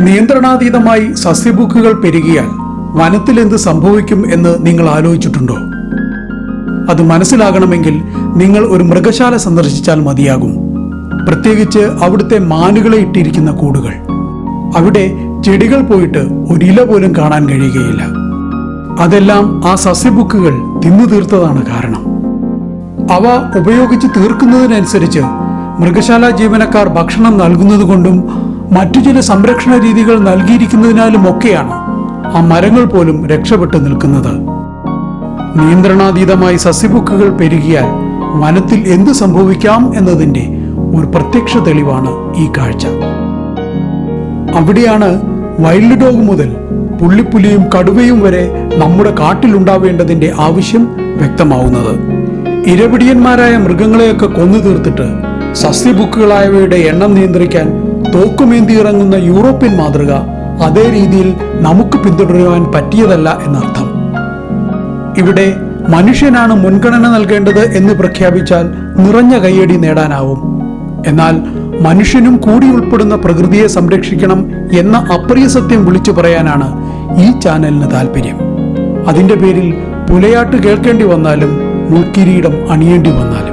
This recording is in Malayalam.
നിയന്ത്രണാതീതമായി സസ്യബുക്കുകൾ പെരുകിയാൽ വനത്തിൽ എന്ത് സംഭവിക്കും എന്ന് നിങ്ങൾ ആലോചിച്ചിട്ടുണ്ടോ? അത് മനസ്സിലാകണമെങ്കിൽ നിങ്ങൾ ഒരു മൃഗശാല സന്ദർശിച്ചാൽ മതിയാകും. പ്രത്യേകിച്ച് അവിടുത്തെ മാനുകളെ ഇട്ടിരിക്കുന്ന കൂടുകൾ. അവിടെ ചെടികൾ പോയിട്ട് ഒരില പോലും കാണാൻ കഴിയുകയില്ല. അതെല്ലാം ആ സസ്യബുക്കുകൾ തിന്നു തീർത്തതാണ് കാരണം. അവ ഉപയോഗിച്ച് തീർക്കുന്നതിനനുസരിച്ച് മൃഗശാല ജീവനക്കാർ ഭക്ഷണം നൽകുന്നതുകൊണ്ടും മറ്റു ചില സംരക്ഷണ രീതികൾ നൽകിയിരിക്കുന്നതിനാലും ഒക്കെയാണ് ആ മരങ്ങൾ പോലും രക്ഷപ്പെട്ടു നിൽക്കുന്നത്. നിയന്ത്രണാതീതമായി സസ്യബുക്കുകൾ പെരുകിയാൽ വനത്തിൽ എന്ത് സംഭവിക്കാം എന്നതിന്റെ ഒരു പ്രത്യക്ഷ തെളിവാണ് ഈ കാഴ്ച. അവിടെയാണ് വൈൽഡ് ഡോഗ് മുതൽ പുള്ളിപ്പുലിയും കടുവയും വരെ നമ്മുടെ കാട്ടിലുണ്ടാവേണ്ടതിന്റെ ആവശ്യം വ്യക്തമാവുന്നത്. ഇരപിടിയന്മാരായ മൃഗങ്ങളെയൊക്കെ കൊന്നു തീർത്തിട്ട് സസ്യബുക്കുകളായവയുടെ എണ്ണം നിയന്ത്രിക്കാൻ തോക്കുമേന്തി ഇറങ്ങുന്ന യൂറോപ്യൻ മാതൃക അതേ രീതിയിൽ നമുക്ക് പിന്തുടരുവാൻ പറ്റിയതല്ല എന്നർത്ഥം. ഇവിടെ മനുഷ്യനാണ് മുൻഗണന നൽകേണ്ടത് എന്ന് പ്രഖ്യാപിച്ചാൽ നിറഞ്ഞ കയ്യടി നേടാനാവും. എന്നാൽ മനുഷ്യനും കൂടി ഉൾപ്പെടുന്ന പ്രകൃതിയെ സംരക്ഷിക്കണം എന്ന അപ്രിയ സത്യം വിളിച്ചു പറയാനാണ് ഈ ചാനലിന് താല്പര്യം അതിന്റെ പേരിൽ പുലയാട്ട് കേൾക്കേണ്ടി വന്നാലും മുൾക്കിരീടം അണിയേണ്ടി വന്നാലും.